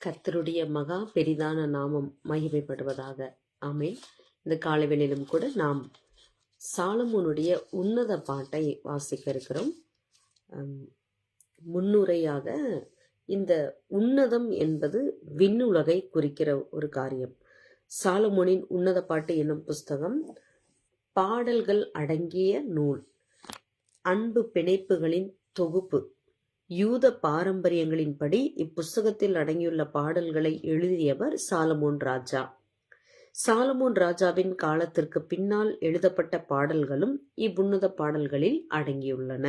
கர்த்தருடைய மகா பெரிதான நாமம் மகிமைப்படுவதாக. ஆமென். இந்த காலவெளியிலும் கூட நாம் சாலமோனுடைய உன்னத பாட்டை வாசிக்க இருக்கிறோம் முன்னுரையாக இந்த உன்னதம் என்பது விண்ணுலகை குறிக்கிற ஒரு காரியம். சாலமோனின் உன்னத பாட்டு என்னும் புஸ்தகம் பாடல்கள் அடங்கிய நூல் அன்பு பிணைப்புகளின் தொகுப்பு. யூத பாரம்பரியங்களின்படி இப்புஸ்தகத்தில் அடங்கியுள்ள பாடல்களை எழுதியவர் சாலமோன் ராஜா. சாலமோன் ராஜாவின் காலத்திற்கு பின்னால் எழுதப்பட்ட பாடல்களும் இவ்வுன்னத பாடல்களில் அடங்கியுள்ளன.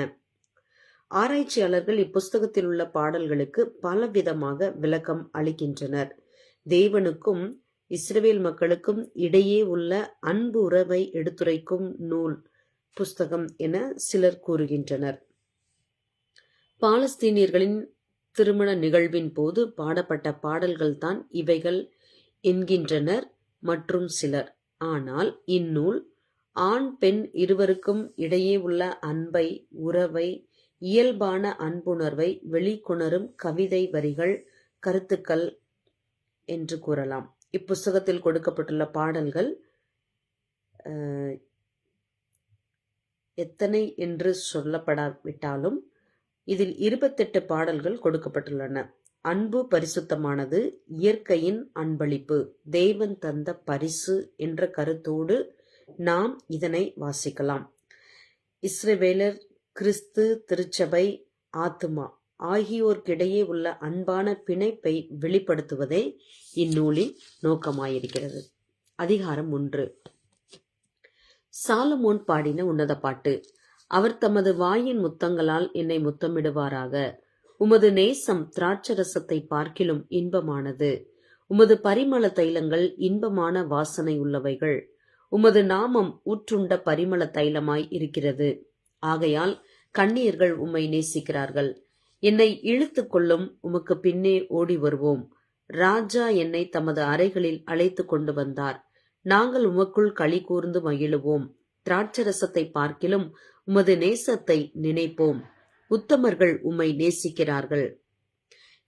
ஆராய்ச்சியாளர்கள் இப்புஸ்தகத்தில் உள்ள பாடல்களுக்கு பலவிதமாக விளக்கம் அளிக்கின்றனர். தேவனுக்கும் இஸ்ரவேல் மக்களுக்கும் இடையே உள்ள அன்பு உறவை எடுத்துரைக்கும் நூல் புஸ்தகம் என சிலர் கூறுகின்றனர். பாலஸ்தீனியர்களின் திருமண நிகழ்வின் போது பாடப்பட்ட பாடல்கள்தான் இவைகள் என்கின்றனர் மற்றும் சிலர். ஆனால் இந்நூல் ஆண் பெண் இருவருக்கும் இடையே உள்ள அன்பை உறவை இயல்பான அன்புணர்வை வெளிக்கொணரும் கவிதை வரிகள் கருத்துக்கள் என்று கூறலாம். இப்புஸ்தகத்தில் கொடுக்கப்பட்டுள்ள பாடல்கள் எத்தனை என்று சொல்லப்படாவிட்டாலும் இதில் இருபத்தெட்டு பாடல்கள் கொடுக்கப்பட்டுள்ளன. அன்பு பரிசுத்தமானது இயற்கையின் அன்பளிப்பு தெய்வன் தந்த பரிசு என்ற கருத்தோடு நாம் இதனை வாசிக்கலாம். இஸ்ரவேலர் கிறிஸ்து திருச்சபை ஆத்துமா ஆகியோருக்கிடையே உள்ள அன்பான பிணைப்பை வெளிப்படுத்துவதே இந்நூலின் நோக்கமாயிருக்கிறது. அதிகாரம் ஒன்று. சாலமோன் பாடின உன்னத பாட்டு. அவர் தமது வாயின் முத்தங்களால் என்னை முத்தமிடுவாராக. உமது நேசம் திராட்சரசத்தை பார்க்கிலும் இன்பமானது. உமது பரிமள தைலங்கள் இன்பமான வாசனை உள்ளவைகள். உமது நாமம் ஊற்றுண்ட பரிமள தைலமாய் இருக்கிறது. ஆகையால் கண்ணீர்கள் உம்மை நேசிக்கிறார்கள். என்னை இழுத்து கொள்ளும் உமக்கு பின்னே ஓடி வருவோம். ராஜா என்னை தமது அறைகளில் அழைத்து கொண்டு வந்தார். நாங்கள் உமக்குள் களி கூர்ந்து மகிழுவோம். திராட்சரசத்தை பார்க்கிலும் உமது நேசத்தை நினைப்போம். உத்தமர்கள் உம்மை நேசிக்கிறார்கள்.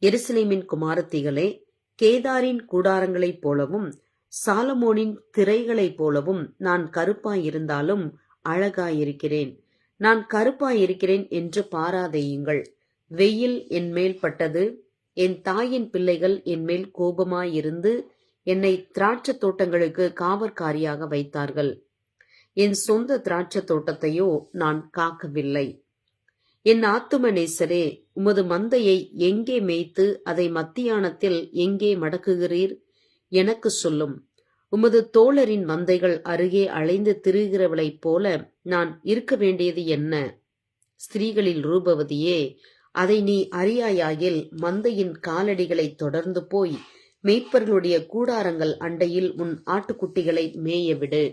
எருசலேமின் குமாரத்திகளே கேதாரின் கூடாரங்களைப் போலவும் சாலமோனின் திரைகளைப் போலவும் நான் கருப்பாயிருந்தாலும் அழகாயிருக்கிறேன். நான் கருப்பாயிருக்கிறேன் என்று பாராதையுங்கள். வெயில் என் மேல் பட்டது என் தாயின் பிள்ளைகள் என் மேல் கோபமாயிருந்து என்னை திராட்சத் தோட்டங்களுக்கு காவற்காரியாக வைத்தார்கள். என் சொந்த திராட்சை தோட்டத்தையோ நான் காக்கவில்லை. என் ஆத்தும நேசரே உமது மந்தையை எங்கே மேய்த்து அதை மத்தியானத்தில் எங்கே மடக்குகிறீர்? எனக்கு சொல்லும். உமது தோழரின் மந்தைகள் அருகே அலைந்து திரிகிறவளைப் போல நான் இருக்க வேண்டியது என்ன? ஸ்திரீகளில் ரூபவதியே அதை நீ அறியாயாயில் மந்தையின் காலடிகளை தொடர்ந்து போய் மேய்ப்பர்களுடைய கூடாரங்கள் அண்டையில் உன் ஆட்டுக்குட்டிகளை மேயவிடு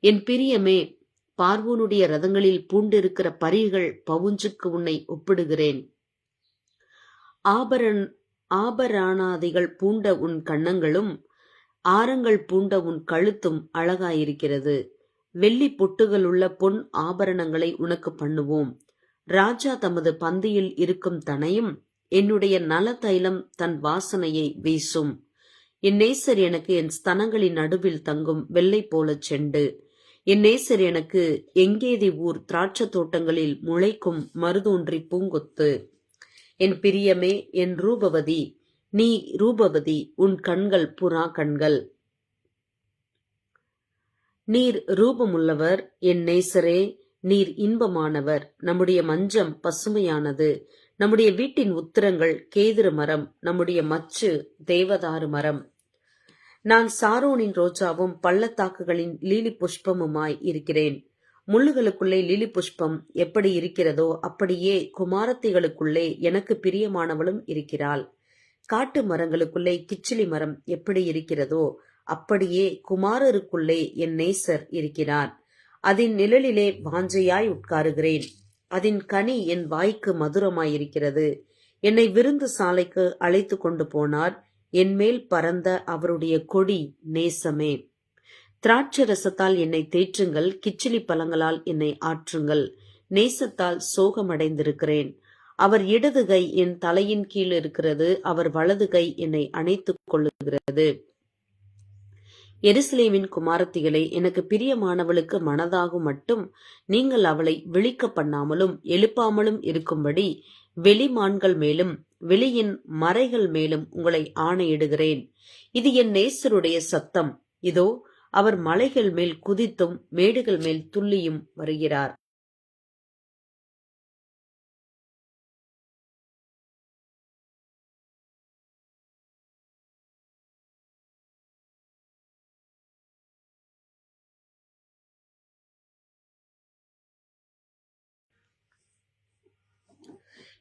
என் பிரியமே பார்வோனுடைய ரதங்களில் பூண்டிருக்கிற பரிகள் பவுஞ்சுக்கு உன்னை ஒப்பிடுகிறேன். ஆபரண் ஆபராணாதிகள் பூண்ட உன் கன்னங்களும் ஆரங்கள் பூண்ட உன் கழுத்தும் அழகாயிருக்கிறது. வெள்ளி பொட்டுகளுள்ள பொன் ஆபரணங்களை உனக்கு பண்ணுவோம். ராஜா தமது பந்தியில் இருக்கும் தனையும் என்னுடைய நல தைலம் தன் வாசனையை வீசும். என் நேசர் எனக்கு என் ஸ்தனங்களின் நடுவில் தங்கும் வெள்ளை போலச் செண்டு. என் நேசர் எனக்கு எங்கேதி ஊர் திராட்சத் தோட்டங்களில் முளைக்கும் மருதோன்றி பூங்கொத்து. என் பிரியமே என் ரூபவதி நீ ரூபவதி உன் கண்கள் புறா கண்கள். நீர் ரூபமுள்ளவர் என் நேசரே நீர் இன்பமானவர். நம்முடைய மஞ்சம் பசுமையானது. நம்முடைய வீட்டின் உத்திரங்கள் கேதுரு மரம். நம்முடைய மச்சு தேவதாரு மரம். நான் சாரோனின் ரோஜாவும் பள்ளத்தாக்குகளின் லீலி புஷ்பமுமாய் இருக்கிறேன். முள்ளுகளுக்குள்ளே லீலி புஷ்பம் எப்படி இருக்கிறதோ அப்படியே குமாரத்திகளுக்குள்ளே எனக்கு பிரியமானவளும் இருக்கிறாள். காட்டு மரங்களுக்குள்ளே கிச்சிலி மரம் எப்படி இருக்கிறதோ அப்படியே குமாரருக்குள்ளே என் நேசர் இருக்கிறார். அதன் நிழலிலே வாஞ்சையாய் உட்காருகிறேன். அதன் கனி என் வாய்க்கு மதுரமாயிருக்கிறது. என்னை விருந்து சாலைக்கு அழைத்து கொண்டு போனார். என் மேல் பறந்த அவருடைய கொடி நேசமே. திராட்சரசத்தால் என்னை தேற்றுங்கள் கிச்சிலி பழங்களால் என்னை ஆற்றுங்கள். நேசத்தால் சோகமடைந்திருக்கிறேன். அவர் இடது கை என் தலையின் கீழ் இருக்கிறது அவர் வலது கை என்னை அணைத்துக் கொள்ளுகிறது. எருசலேமின் குமாரத்திகளை எனக்கு பிரியமானவளுக்கு மனதாகும் மட்டும் நீங்கள் அவளை விழிக்க பண்ணாமலும் எழுப்பாமலும் இருக்கும்படி வெளிமான்கள் மேலும் வெளியின் மறைகள் மேலும் உங்களை ஆணையிடுகிறேன். இது என் நேசருடைய சத்தம். இதோ அவர் மலைகள் மேல் குதித்தும் மேடுகள் மேல் துள்ளியும் வருகிறார்.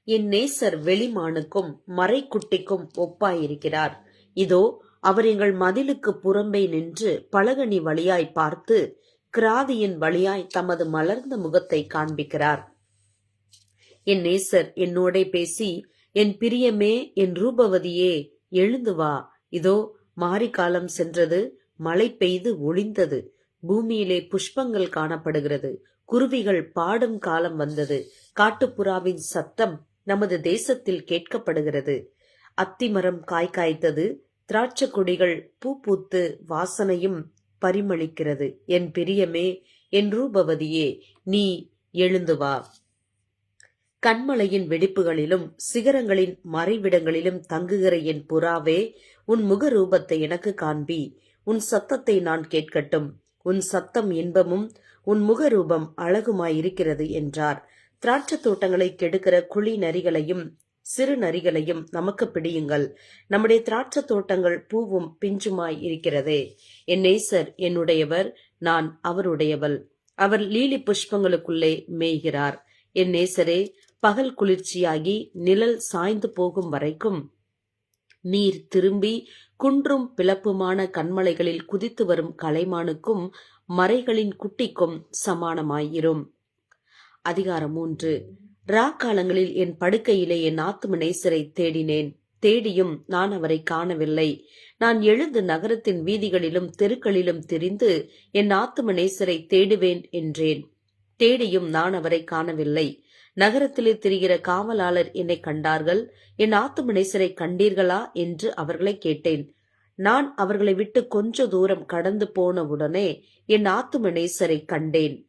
என் நேசர் வெளிமானுக்கும் மறைக்குட்டிக்கும் ஒப்பாயிருக்கிறார். இதோ அவர் எங்கள் மதிலுக்கு புறம்பே நின்று பலகனி வழியாய் பார்த்து கிராதியின் வழியாய் தமது மலர்ந்த முகத்தை காண்பிக்கிறார். என் நேசர் என்னோடே பேசி என் பிரியமே என் ரூபவதியே எழுந்து வா. இதோ மாரிக்காலம் சென்றது மழை பெய்து ஒளிந்தது பூமியிலே புஷ்பங்கள் காணப்படுகிறது குருவிகள் பாடும் காலம் வந்தது காட்டுப்புறாவின் சத்தம் நமது தேசத்தில் கேட்கப்படுகிறது. அத்திமரம் காய் காய்த்தது திராட்சை கொடிகள் பூ பூத்து வாசனையும் பரிமளிக்கிறது. என் பிரியமே என் ரூபவதியே நீ எழுந்து வா. கண்மலையின் வெடிப்புகளிலும் சிகரங்களின் மறைவிடங்களிலும் தங்குகிற என் புறாவே உன் முக ரூபத்தை எனக்கு காண்பி. உன் சத்தத்தை நான் கேட்கட்டும். உன் சத்தம் இன்பமும் உன் முகரூபம் அழகுமாயிருக்கிறது என்றார். திராட்சை தோட்டங்களை கெடுக்கிற குழி நரிகளையும் சிறு நரிகளையும் நமக்கு பிடியுங்கள். நம்முடைய திராட்சை தோட்டங்கள் பூவும் பிஞ்சுமாய் இருக்கிறதே. என் நேசர் என்னுடையவர் நான் அவருடையவள். அவர் லீலி புஷ்பங்களுக்குள்ளே மேய்கிறார். என் நேசரே பகல் குளிர்ச்சியாகி நிழல் சாய்ந்து போகும் வரைக்கும் நீர் திரும்பி குன்றும் பிளப்புமான கண்மலைகளில் குதித்து வரும் கலைமானுக்கும் மறைகளின் குட்டிக்கும் சமானமாயிரும். அதிகாரம் மூன்று. ரா காலங்களில் என் படுக்கையிலே என் ஆத்தும நேசரை தேடினேன். தேடியும் நான் அவரை காணவில்லை. நான் எழுந்து நகரத்தின் வீதிகளிலும் தெருக்களிலும் திரிந்து என் ஆத்தும நேசரை தேடுவேன் என்றேன். தேடியும் நான் அவரை காணவில்லை. நகரத்திலே திரிகிற காவலாளர் என்னை கண்டார்கள். என் ஆத்தும நேசரை கண்டீர்களா என்று அவர்களை கேட்டேன். நான் அவர்களை விட்டு கொஞ்ச தூரம் கடந்து போன உடனே என் ஆத்தும நேசரை கண்டேன்.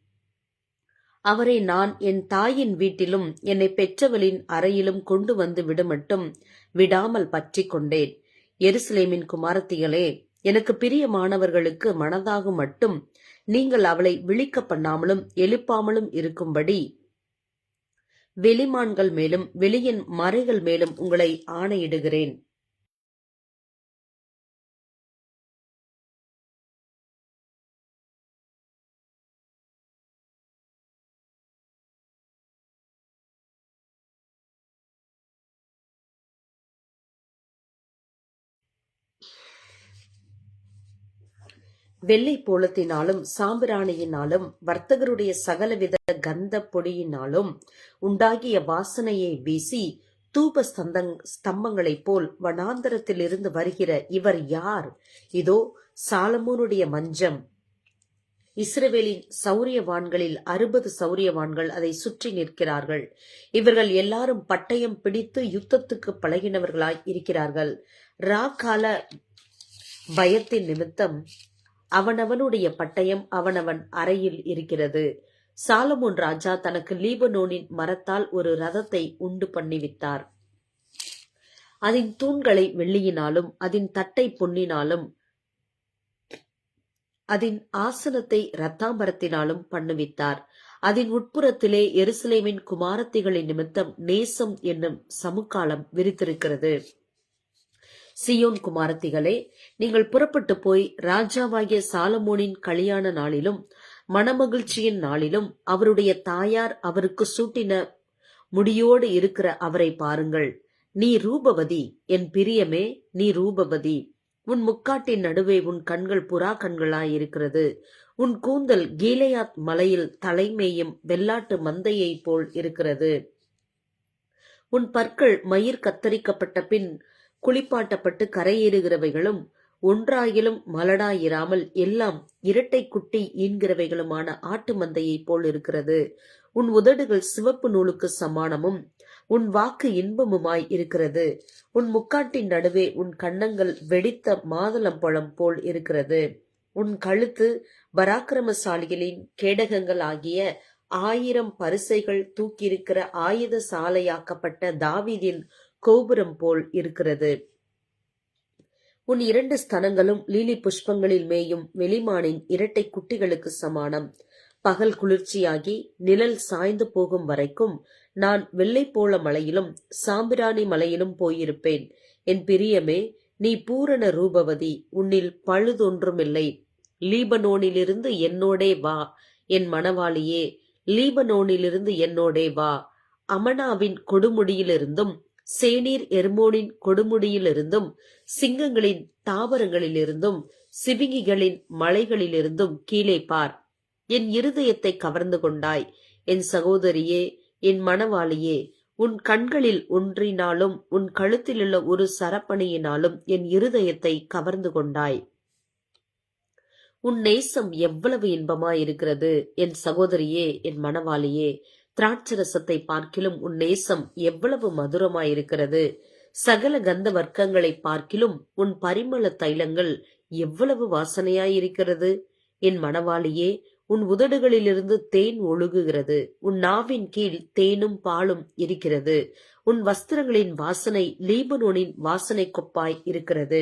அவரை நான் என் தாயின் வீட்டிலும் என்னை பெற்றவளின் அறையிலும் கொண்டு வந்து விடமட்டும் விடாமல் பற்றி கொண்டேன். எருசலேமின் குமாரத்திகளே எனக்கு பிரியமானவர்களுக்கு மனதாகும் மட்டும் நீங்கள் அவளை விழிக்க பண்ணாமலும் எழுப்பாமலும் இருக்கும்படி வெளிமான்கள் மேலும் வெளியின் மறைகள் மேலும் உங்களை ஆணையிடுகிறேன். வெள்ளை போலத்தினாலும் சாம்பிராணியினாலும் வர்த்தகருடைய சகலவித கந்த பொடியினாலும் உண்டாகிய வாசனையை வீசி தூப ஸ்தந்தங் ஸ்தம்பங்களைப் போல் வனாந்தரத்திலிருந்து வருகிற இவர் யார்? இதோ சாலமோனுடைய மஞ்சம். இஸ்ரவேலின் சௌரியவான்களில் அறுபது சௌரியவான்கள் அதை சுற்றி நிற்கிறார்கள். இவர்கள் எல்லாரும் பட்டயம் பிடித்து யுத்தத்துக்கு பழகினவர்களாய் இருக்கிறார்கள். ராகால பயத்தின் நிமித்தம் அவனவனுடைய பட்டயம் அவனவன் அறையில் இருக்கிறது. சாலமோன் ராஜா தனக்கு லீபனோனின் மரத்தால் ஒரு ரதத்தை உண்டு பண்ணிவித்தார் அதன் தூண்களை வெள்ளியினாலும் அதன் தட்டை பொன்னினாலும் அதன் ஆசனத்தை இரத்தாம்பரத்தினாலும் பண்ணுவித்தார். அதன் உட்புறத்திலே எருசலேமின் குமாரத்திகளின் நிமித்தம் நேசம் என்னும் சமுக்காலம் விரித்திருக்கிறது. சியோன் குமாரத்திகளே நீங்கள் புறப்பட்டு போய் ராஜாவாகிய சாலமோனின் கல்யாண நாளிலும் மனமகிழ்ச்சியின் நாளிலும் அவருடைய தாயார் அவருக்கு சூட்டின முடியோடு இருக்கிற அவரை பாருங்கள். நீ ரூபவதி என் பிரியமே நீ ரூபவதி. உன் முக்காட்டின் நடுவே உன் கண்கள் புறா கண்களாயிருக்கிறது உன் கூந்தல் கீலையாத் மலையில் தலைமேயும் வெள்ளாட்டு மந்தையைப் போல் இருக்கிறது. உன் பற்கள் மயிர் கத்தரிக்கப்பட்ட பின் குளிப்பாட்டப்பட்டு கரையேறுகிறவைகளும் ஒன்றாயிலும் மலடாயிராமல் எல்லாம் இரட்டை குட்டி ஈன்கிறவைகளுமான ஆட்டு மந்தையைப் போல் இருக்கிறது. உன் உதடுகள் சிவப்பு நூலுக்கு சமானமும் உன் வாக்கு இன்பமுமாய் இருக்கிறது. உன் முக்காட்டின் நடுவே உன் கன்னங்கள் வெடித்த மாதுளம்பழம் போல் இருக்கிறது. உன் கழுத்து பராக்கிரமசாலிகளின் கேடகங்கள் ஆகிய ஆயிரம் பரிசைகள் தூக்கியிருக்கிற ஆயுத சாலையாக்கப்பட்ட தாவிதின் கோபுரம் போல் இருக்கிறது. உன் இரண்டு ஸ்தனங்களும் லீலி புஷ்பங்களில் மேயும் வெளிமானின் இரட்டை குட்டிகளுக்கு சமானம். பகல் குளிர்ச்சியாகி நிழல் சாய்ந்து போகும் வரைக்கும் நான் வெள்ளைப்போள மலையிலும் சாம்பிராணி மலையிலும் போயிருப்பேன். என் பிரியமே நீ பூரண ரூபவதி உன்னில் பழுதொன்றுமில்லை. லீபனோனிலிருந்து என்னோடே வா என் மணவாளியே. லீபனோனிலிருந்து என்னோடே வா. அமனாவின் கொடுமுடியிலிருந்தும் சேனீர் எர்மோனின் கொடுமுடியிலிருந்தும் சிங்கங்களின் தாவரங்களிலிருந்தும் சிவிங்கிகளின் மலைகளிலிருந்தும் கீழே பார். என் இருதயத்தை கவர்ந்து கொண்டாய். என் சகோதரியே என் மணவாளியே உன் கண்களில் ஒன்றினாலும் உன் கழுத்திலுள்ள ஒரு சரப்பணியினாலும் என் இருதயத்தை கவர்ந்து கொண்டாய். உன் நேசம் எவ்வளவு இன்பமாயிருக்கிறது என் சகோதரியே என் மணவாளியே. திராட்சரசத்தை பார்க்கிலும் உன் நேசம் எவ்வளவு மதுரமாயிருக்கிறது. சகல கந்த வர்க்கங்களை பார்க்கிலும் உன் பரிமள தைலங்கள் எவ்வளவு வாசனையாயிருக்கிறது. என் மணவாளியே உன் உதடுகளிலிருந்து தேன் ஒழுகுகிறது. உன் நாவின் கீழ் தேனும் பாலும் இருக்கிறது உன் வஸ்திரங்களின் வாசனை லீபனோனின் வாசனை கொப்பாய் இருக்கிறது.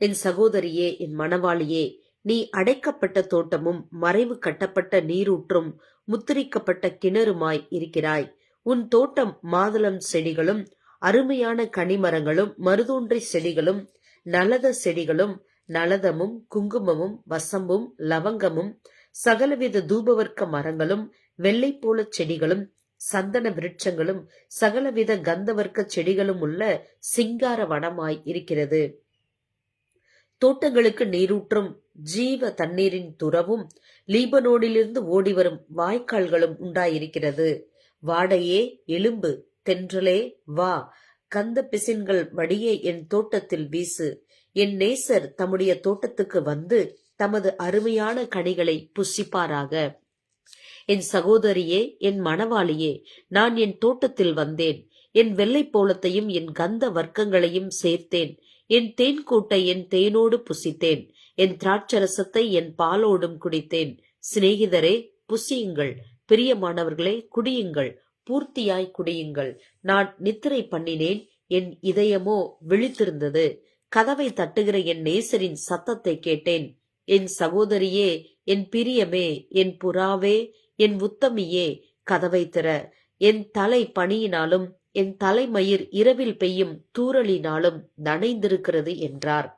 என் சகோதரியே என் மணவாளியே நீ அடைக்கப்பட்ட தோட்டமும் மறைவு கட்டப்பட்ட நீரூற்றும் முத்திரிக்கப்பட்ட கிணறுமாய் இருக்கிறாய். உன் தோட்டம் மாதுளம் செடிகளும் அருமையான கனிமரங்களும் மருதூன்றி செடிகளும் நலத செடிகளும் நலதமும் குங்குமமும் வசம்பும் லவங்கமும் சகலவித தூபவர்க்க மரங்களும் வெள்ளை போல செடிகளும் சந்தன விருட்சங்களும் சகலவித கந்தவர்க்க செடிகளும் உள்ள சிங்கார வனமாய் இருக்கிறது. தோட்டங்களுக்கு நீரூற்றும் ஜீவ தண்ணீரின் துறவும் லீபனோடிலிருந்து ஓடிவரும் வாய்க்கால்களும் உண்டாயிருக்கிறது. வாடையே எலும்பு தென்றலே வா கந்த பிசின்கள் வடியே என் தோட்டத்தில் வீசு. என் நேசர் தம்முடைய தோட்டத்துக்கு வந்து தமது அருமையான கனிகளை புசிப்பாராக. என் சகோதரியே என் மணவாளியே நான் என் தோட்டத்தில் வந்தேன். என் வெள்ளை போலத்தையும் என் கந்த வர்க்கங்களையும் சேர்த்தேன். என் தேன் கூட்டை என் தேனோடு புசித்தேன். என் திராட்சரசத்தை என் பாலோடும் குடித்தேன். சிநேகிதரே புசியுங்கள். பிரியமானவர்களே குடியுங்கள். பூர்த்தியாய் குடியுங்கள். நான் நித்திரை பண்ணினேன். என் இதயமோ விழித்திருந்தது. கதவை தட்டுகிற என் நேசரின் சத்தத்தை கேட்டேன். என் சகோதரியே என் பிரியமே என் புறாவே என் உத்தமியே கதவை திற. என் தலை பணியினாலும் என் தலைமயிர் இரவில் பெய்யும் தூறலினாலும் நனைந்திருக்கிறது என்றார்.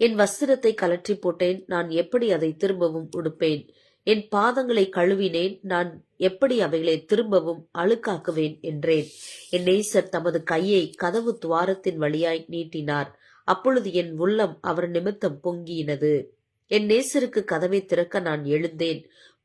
என் வஸ்திரத்தை கலற்றி போட்டேன். நான் எப்படி அதை திரும்பவும் உடுப்பேன்? என் பாதங்களை கழுவினேன். நான் எப்படி அவைகளை திரும்பவும் அழுக்காக்குவேன் என்றேன். என் நேசர் தமது கையை கதவு துவாரத்தின் வழியாய் நீட்டினார். அப்பொழுது என் உள்ளம் அவர் நிமித்தம் பொங்கியினது என் நேசருக்கு கதவை திறக்க நான் எழுந்தேன்.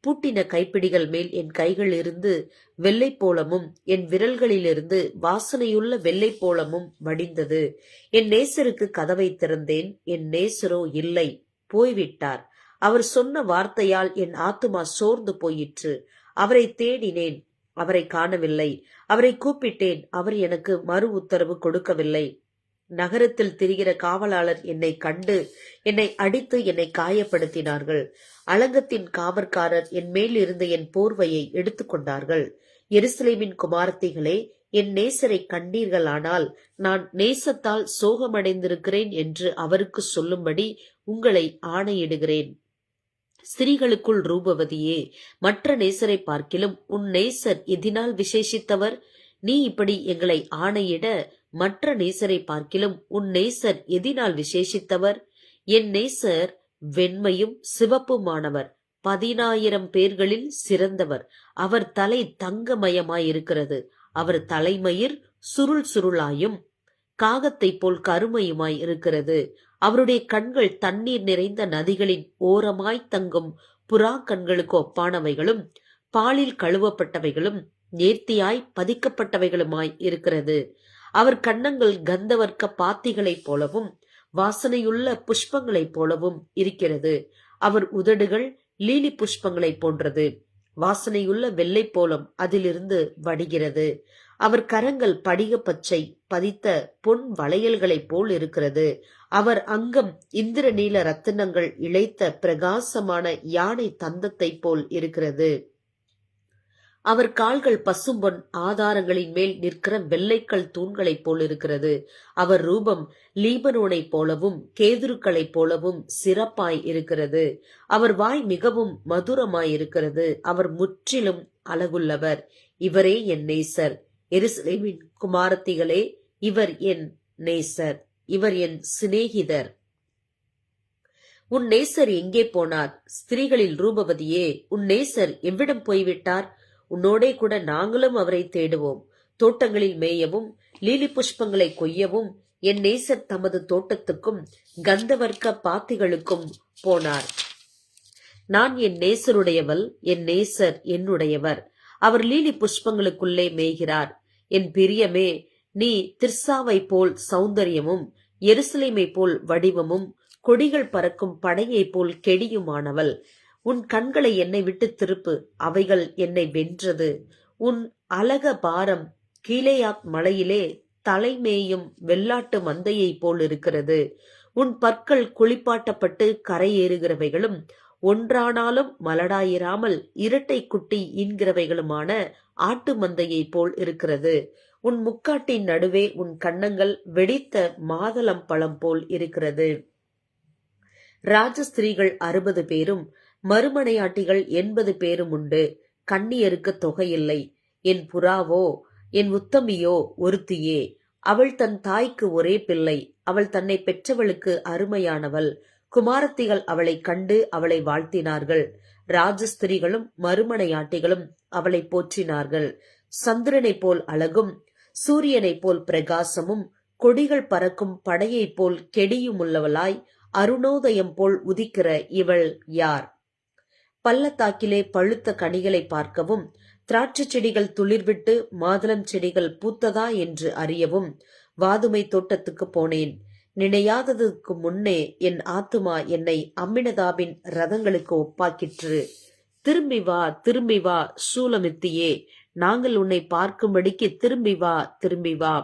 பூட்டின கைப்பிடிகள் மேல் என் கைகளிலிருந்து வெள்ளை போலமும் என் விரல்களிலிருந்து வாசனையுள்ள வெள்ளை போலமும் வடிந்தது. என் நேசருக்கு கதவை திறந்தேன் என் நேசரோ இல்லை போய்விட்டார். அவர் சொன்ன வார்த்தையால் என் ஆத்துமா சோர்ந்து போயிற்று. அவரை தேடினேன் அவரை காணவில்லை. அவரை கூப்பிட்டேன் அவர் எனக்கு மறு உத்தரவு கொடுக்கவில்லை. நகரத்தில் திரிகிற காவலாளர் என்னை கண்டு என்னை அடித்து என்னை காயப்படுத்தினார்கள். அலங்கத்தின் காவற்காரர் என் மேல் இருந்த என் போர்வையை எடுத்துக்கொண்டார்கள் எருசலேமின் குமாரத்திகளே என் நேசரை கண்டீர்களானால் நான் நேசத்தால் சோகமடைந்திருக்கிறேன் என்று அவருக்கு சொல்லும்படி உங்களை ஆணையிடுகிறேன். ஸ்திரீகளுக்குள் ரூபவதியே மற்ற நேசரை பார்க்கிலும் உன் நேசர் எதினால் விசேஷித்தவர்? நீ இப்படி எங்களை ஆணையிட மற்ற நேசரை பார்க்கிலும் உன் நேசர் எதினால் விசேஷித்தவர்? என் நேசர் வெண்மையும் சிவப்புமானவர் பதினாயிரம் பேர்களில் சிறந்தவர். அவர் தலை தங்கமயமாயிருக்கிறது. அவர் தலைமயிர் சுருள் சுருளாயும் காகத்தை போல் கருமையுமாய் இருக்கிறது. அவருடைய கண்கள் தண்ணீர் நிறைந்த நதிகளின் ஓரமாய் தங்கும் புறா கண்களுக்கு ஒப்பானவைகளும் பாலில் கழுவப்பட்டவைகளும் நேர்த்தியாய் பதிக்கப்பட்டவைகளுமாய் இருக்கிறது. அவர் கன்னங்கள் கந்தவர்க்க பாத்திகளைப் போலவும் வாசனையுள்ள புஷ்பங்களைப் போலவும் இருக்கிறது. அவர் உதடுகள் லீலி புஷ்பங்களைப் போன்றது. வாசனையுள்ள வெள்ளை போலம் அதிலிருந்து வடிகிறது. அவர் கரங்கள் படிக பச்சை பதித்த பொன் வளையல்களைப் போல் இருக்கிறது. அவர் அங்கம் இந்திர நீல ரத்தினங்கள் இழைத்த பிரகாசமான யானை தந்தத்தைப் போல் இருக்கிறது. அவர் கால்கள் பசும்பொன் ஆதாரங்களின் மேல் நிற்கிற வெள்ளைக்கல் தூண்களைப் போல் இருக்கிறது அவர் ரூபம் லீபனோனைப் போலவும் கேதுருக்களைப் போலவும் சிறப்பாய் இருக்கிறது. அவர் வாய் மிகவும் மதுரமாயிருக்கிறது. அவர் முற்றிலும் அழகுள்ளவர். இவரே என் நேசர். எருசலேமின் குமாரத்திகளே இவர் என் நேசர். இவர் என் சிநேகிதர். உன் நேசர் எங்கே போனார்? ஸ்திரீகளில் ரூபவதியே உன் நேசர் எவ்விடம் போய்விட்டார்? உன்னோடே கூட நாங்களும் அவரை தேடுவோம். தோட்டங்களில் மேயவும் லீலி புஷ்பங்களை கொய்யவும் என் நேசர் தமது தோட்டத்துக்கும் கந்தவர்க்க பாத்திகளுக்கும் போனார். நான் என் நேசருடையவள் என் நேசர் என்னுடையவர். அவர் லீலி புஷ்பங்களுக்குள்ளே மேய்கிறார். என் பிரியமே நீ திர்சாவை போல் சௌந்தரியமும் எருசலேமை போல் வடிவமும் கொடிகள் பறக்கும் படையைப் போல் கெடியுமானவள். உன் கண்களை என்னை விட்டு திருப்பு அவைகள் என்னை வென்றது. உன் அழக பாரம் கீழேயாக் மலையிலே தலைமேயும் வெள்ளாட்டு மந்தையைப் போல் இருக்கிறது. உன் பற்கள் குளிப்பாட்டப்பட்டு கரையேறுகிறவைகளும் ஒன்றானாலும் மலடாயிராமல் இரட்டை குட்டி ஈன்கிறவைகளுமான ஆட்டு மந்தையைப் போல் இருக்கிறது. உன் முக்காட்டின் நடுவே உன் கன்னங்கள் வெடித்த மாதளம் பழம் போல் இருக்கிறது. ராஜஸ்திரீகள் அறுபது பேரும் மறுமனையாட்டிகள் எண்பது பேரும் உண்டு. கண்ணியருக்கு தொகையில்லை. என் புறாவோ என் உத்தமியோ ஒருத்தியே. அவள் தன் தாய்க்கு ஒரே பிள்ளை. அவள் தன்னை பெற்றவளுக்கு அருமையானவள். குமாரத்திகள் அவளை கண்டு அவளை வாழ்த்தினார்கள். ராஜஸ்திரிகளும் மறுமனையாட்டிகளும் அவளை போற்றினார்கள். சந்திரனைப் போல் அழகும் சூரியனைப் போல் பிரகாசமும் கொடிகள் பறக்கும் படையைப் போல் கெடியுமுள்ளவளாய் அருணோதயம் போல் உதிக்கிற இவள் யார்? பள்ளத்தாக்கிலே பழுத்த கனிகளை பார்க்கவும் திராட்சை செடிகள் துளிர்விட்டு மாதுளம் செடிகள் பூத்ததா என்று அறியவும் வாதுமை தோட்டத்துக்கு போனேன். நினையாததுக்கு முன்னே என் ஆத்துமா என்னை அம்மினதாபின் ரதங்களுக்கு ஒப்பாக்கிற்று. திரும்பி வா திரும்பி வா சூலமித்தியே நாங்கள் உன்னை பார்க்கும்படிக்கு திரும்பி வா திரும்பி வா.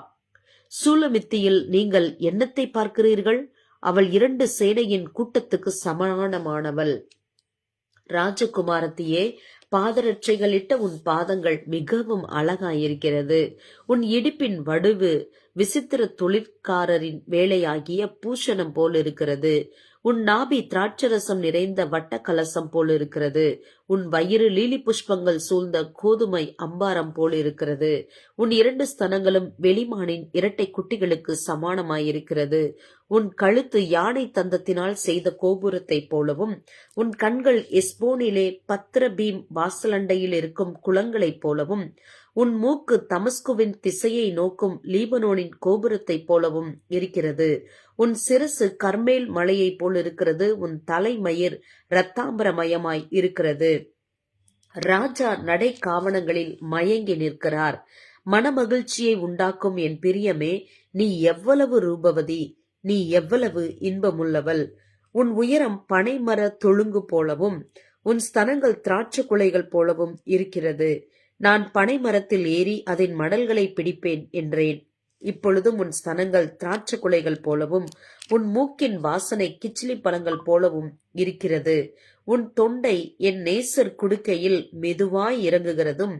சூலமித்தியில் நீங்கள் என்னத்தை பார்க்கிறீர்கள்? அவள் இரண்டு சேனையின் கூட்டத்துக்கு சமானமானவள் ராஜகுமாரத்தியே பாதரட்சைகளிட்ட உன் பாதங்கள் மிகவும் அழகாயிருக்கிறது. உன் இடுப்பின் வடுவு விசித்திர தொழிற்காரரின் வேலையாகிய பூஷணம் போல் இருக்கிறது உன் நாபி திராட்சரசம் நிறைந்த வட்ட கலசம் போல் இருக்கிறது. உன் வயிறு லீலி புஷ்பங்கள் சூழ்ந்த கோதுமை அம்பாரம் போல் இருக்கிறது. உன் இரண்டு ஸ்தனங்களும் வெளிமானின் இரட்டை குட்டிகளுக்கு சமானமாயிருக்கிறது. உன் கழுத்து யானை தந்தத்தினால் செய்த கோபுரத்தைப் போலவும் உன் கண்கள் எஸ்போனிலே பத்திரபீம் வாசலண்டையில் இருக்கும் குளங்களைப் போலவும் உன் மூக்கு தமஸ்குவின் திசையை நோக்கும் லீபனோனின் கோபுரத்தைப் போலவும் இருக்கிறது. உன் சிரசு கர்மேல் மலையைப் போல் இருக்கிறது. உன் தலைமயிர் இரத்தாம்பரமயமாய் இருக்கிறது. ராஜா நடை காவணங்களில் மயங்கி நிற்கிறார். மனமகிழ்ச்சியை உண்டாக்கும் என் பிரியமே நீ எவ்வளவு ரூபவதி நீ எவ்வளவு இன்பமுள்ளவள். உன் உயரம் பனைமர தொழுங்கு போலவும் உன் ஸ்தனங்கள் திராட்சை குலைகள் போலவும் இருக்கிறது. நான் பனை மரத்தில் ஏறி அதன் மடல்களை பிடிப்பேன் என்றேன். இப்பொழுதும் உன் ஸ்தனங்கள் திராட்சை குலைகள் போலவும் உன் மூக்கின் வாசனை கிச்சிலி பழங்கள் போலவும் இருக்கிறது. உன் தொண்டை என் நேசர் குடுக்கையில் மெதுவாய் இறங்குகிறதும்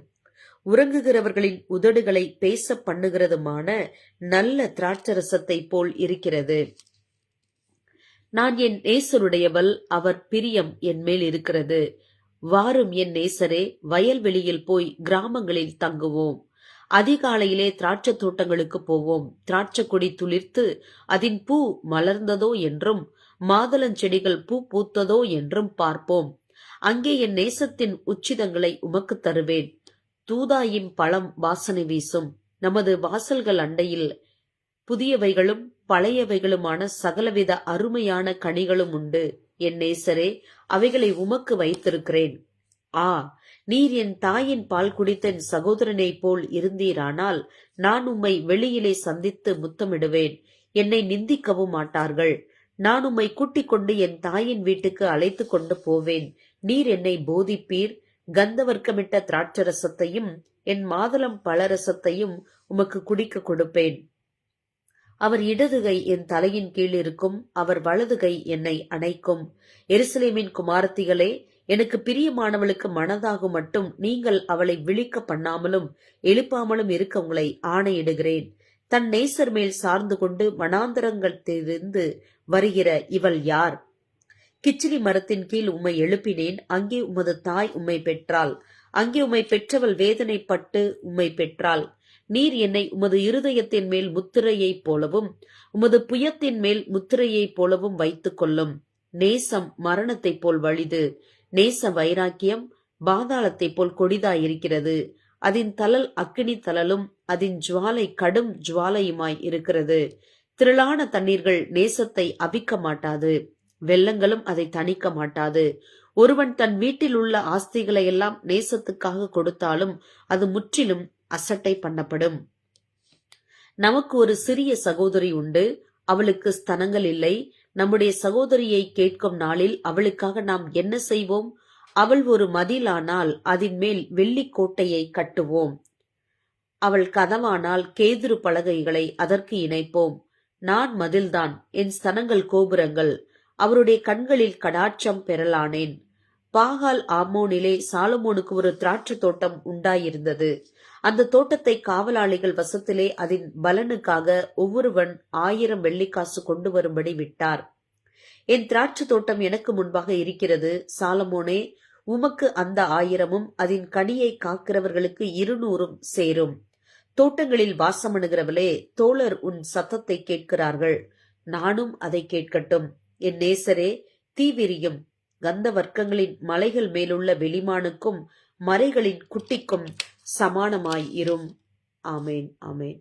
உறங்குகிறவர்களின் உதடுகளை பேச பண்ணுகிறதுமான நல்ல திராட்சரசத்தை போல் இருக்கிறது. நான் என் நேசருடையவள் அவர் பிரியம் என் மேல் இருக்கிறது. வாரும் என் நேசரே வயல்வெளியில் போய் கிராமங்களில் தங்குவோம். அதிகாலையிலே திராட்சை தோட்டங்களுக்கு போவோம். திராட்சை கொடி துளிர்த்து அதன் பூ மலர்ந்ததோ என்றும் மாதளஞ்செடிகள் பூ பூத்ததோ என்றும் பார்ப்போம். அங்கே என் நேசத்தின் உச்சிதங்களை உமக்கு தருவேன். தூதாயின் பழம் வாசனை வீசும். நமது வாசல்கள் அண்டையில் புதியவைகளும் பழையவைகளுமான சகலவித அருமையான கனிகளும் உண்டு. என் நேசரே அவைகளை உமக்கு வைத்திருக்கிறேன். ஆ நீர் என் தாயின் பால் குடித்த என் சகோதரனைப் போல் இருந்தீரானால் நான் உம்மை வெளியிலே சந்தித்து முத்தமிடுவேன். என்னை நிந்திக்கவும் மாட்டார்கள். நான் உம்மை கூட்டிக் கொண்டு என் தாயின் வீட்டுக்கு அழைத்து கொண்டு போவேன். நீர் என்னை போதிப்பீர். கந்தவர்க்கமிட்ட திராட்சரசத்தையும் என் மாதுளம் பழரசத்தையும் உமக்கு குடிக்க கொடுப்பேன். அவர் இடதுகை என் தலையின் கீழ் இருக்கும் அவர் வலதுகை என்னை அணைக்கும். எருசலேமின் குமாரத்திகளே எனக்கு பிரியமானவளுக்கு மனதாகும் மட்டும் நீங்கள் அவளை விழிக்க பண்ணாமலும் எழுப்பாமலும் இருக்க உங்களை ஆணையிடுகிறேன். தன் நேசர் மேல் சார்ந்து கொண்டு மனாந்தரங்களிலிருந்து வருகிற இவள் யார்? கிச்சிலி மரத்தின் கீழ் உம்மை எழுப்பினேன் அங்கே உமது தாய் உம்மை பெற்றாள். அங்கே உம்மை பெற்றவள் வேதனைப்பட்டு உம்மை பெற்றாள். நீர் என்னை உமது இருதயத்தின் மேல் முத்திரையைப் போலவும் உமது புயத்தின் மேல் முத்திரையைப் போலவும் வைத்துக் கொள்ளும். நேசம் மரணத்தைப் போல் வலிது நேச வைராக்கியம் பாதாளத்தைப் போல் கொடிதாயிருக்கிறது. அதன் தலல் அக்கினி தலலும் அதன் ஜுவாலை கடும் ஜுவாலையுமாய் இருக்கிறது. திரளான தண்ணீர்கள் நேசத்தை அவிக்க மாட்டாது. வெள்ளங்களும் அதை தணிக்க மாட்டாது. ஒருவன் தன் வீட்டில் உள்ள ஆஸ்திகளை எல்லாம் நேசத்துக்காக கொடுத்தாலும் அது முற்றிலும் அசட்டை பண்ணப்படும். நமக்கு ஒரு சிறிய சகோதரி உண்டு. அவளுக்கு ஸ்தனங்கள் இல்லை. நம்முடைய சகோதரியை கேட்கும் நாளில் அவளுக்காக நாம் என்ன செய்வோம்? அவள் ஒரு மதிலானால் அதன் மேல் வெள்ளிக் கோட்டையை கட்டுவோம். அவள் கதவானால் கேதுரு பலகைகளை அதற்கு இணைப்போம். நான் மதில்தான் என் ஸ்தனங்கள் கோபுரங்கள். அவருடைய கண்களில் கடாட்சம் பெறலானேன். பாகால் ஆமோனிலே சாலமோனுக்கு ஒரு திராட்சை தோட்டம் உண்டாயிருந்தது. அந்த தோட்டத்தை காவலாளிகள் வசத்திலே அதன் பலனுக்காக ஒவ்வொருவன் ஆயிரம் வெள்ளிக்காசு கொண்டு வரும்படி விட்டார். என் திராட்சை தோட்டம் எனக்கு முன்பாக இருக்கிறது சாலமோனே உமக்கு அந்த ஆயிரமும் அதன் கனியை காக்கிறவர்களுக்கு இருநூறும் சேரும். தோட்டங்களில் வாசமணுகிறவளே தோழர் உன் சத்தத்தை கேட்கிறார்கள். நானும் அதை கேட்கட்டும். என் நேசரே தீவிரியும் கந்த வர்க்கங்களின் மலைகள் மேலுள்ள வெளிமானுக்கும் மறைகளின் குட்டிக்கும் சமானமாய் இரும். ஆமேன் ஆமேன்.